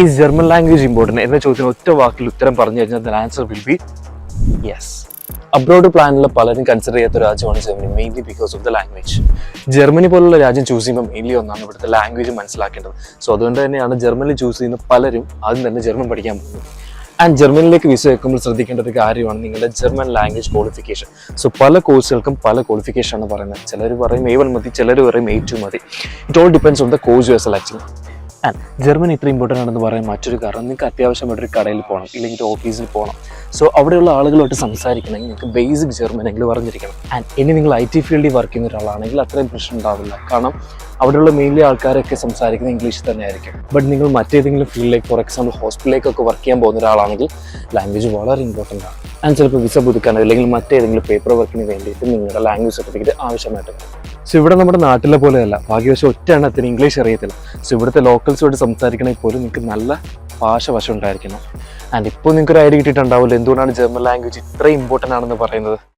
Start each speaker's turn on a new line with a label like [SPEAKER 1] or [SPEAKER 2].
[SPEAKER 1] Is German language important എന്ന ചോദ്യത്തിന് ഒറ്റ വാക്കിൽ ഉത്തരം പറഞ്ഞു കഴിഞ്ഞാൽ answer will be yes abroad പ്ലാനുള്ള പലരും കൺസിഡർ ചെയ്യാത്ത രാജ്യമാണ് Germany mainly because of the language Germany പോലുള്ള രാജ്യം ചൂസ് ചെയ്യുമ്പോൾ മെയിൻലി ഒന്നാണ് ഇവിടുത്തെ ലാംഗ്വേജ് മനസ്സിലാക്കേണ്ടത്. സോ അതുകൊണ്ട് തന്നെയാണ് ജർമ്മനി ചൂസ് ചെയ്യുന്ന പലരും ആദ്യം തന്നെ ജർമ്മൻ പഠിക്കാൻ പോകുന്നത്. ആൻഡ് ജർമ്മനിലേക്ക് വിസ വെക്കുമ്പോൾ ശ്രദ്ധിക്കേണ്ട ഒരു കാര്യമാണ് നിങ്ങളുടെ ജർമ്മൻ ലാംഗ്വേജ് ക്വാളിഫിക്കേഷൻ സോ പല കോഴ്സുകൾക്കും പല ക്വാളിഫിക്കേഷൻ ആണ് പറയുന്നത്. ചിലർ പറയും എ വൺ മതി ചിലർ പറയും എ ടു മതി. It all depends on the course you are selecting and Germany ഇത്ര ഇമ്പോർട്ടന്റ് ആണെന്ന് പറയാൻ മറ്റൊരു കാരണം നിങ്ങൾക്ക് അത്യാവശ്യമായിട്ട് ഒരു കടയിൽ പോകണം ഇല്ലെങ്കിൽ ഓഫീസിൽ പോകണം. സോ അവിടെയുള്ള ആളുകളോട്ട് സംസാരിക്കണമെങ്കിൽ നിങ്ങൾക്ക് ബേസിക് ജർമ്മൻ എങ്കിലും അറിഞ്ഞിരിക്കണം. ആൻഡ് ഇനി നിങ്ങൾ ഐ ടി ഫീൽഡിൽ വർക്ക് ചെയ്യുന്ന ഒരാളാണെങ്കിൽ അത്രയും പ്രശ്നം ഉണ്ടാവില്ല. കാരണം അവിടെയുള്ള മെയിൻലി ആൾക്കാരൊക്കെ സംസാരിക്കുന്നത് ഇംഗ്ലീഷിൽ തന്നെ ആയിരിക്കും ബട്ട് നിങ്ങൾ മറ്റേതെങ്കിലും ഫീൽഡിലേക്ക് ഫോർ എക്സാമ്പിൾ ഹോസ്പിറ്റലിലേക്കൊക്കെ വർക്ക് ചെയ്യാൻ പോകുന്ന ഒരാളാണെങ്കിൽ ലാംഗ്വേജ് വളരെ ഇമ്പോർട്ടന്റ് ആണ്. ആൻഡ് ചിലപ്പോൾ വിസ പുതുക്കാനോ അല്ലെങ്കിൽ മറ്റേതെങ്കിലും പേപ്പർ വർക്കിന് വേണ്ടിയിട്ട് നിങ്ങളുടെ ലാംഗ്വേജ് സർട്ടിഫിക്കറ്റ് ആവശ്യമായിട്ട് സോ ഇവിടെ നമ്മുടെ നാട്ടിലെ പോലെയല്ല. ഭാഗ്യവശം ഒറ്റ എണ്ണത്തിന് ഇംഗ്ലീഷ് അറിയത്തില്ല. സോ ഇവിടുത്തെ ലോക്കൽസോട് സംസാരിക്കണമെങ്കിൽ പോലും നിങ്ങൾക്ക് നല്ല ഭാഷ വശം ഉണ്ടായിരിക്കണം. ആൻഡ് ഇപ്പോൾ നിങ്ങൾക്ക് ഒരു ഐഡിയ കിട്ടിയിട്ടുണ്ടാവില്ല. എന്തുകൊണ്ടാണ് ജർമ്മൻ ലാംഗ്വേജ് ഇത്രയും ഇമ്പോർട്ടന്റ് ആണെന്ന് പറയുന്നത്?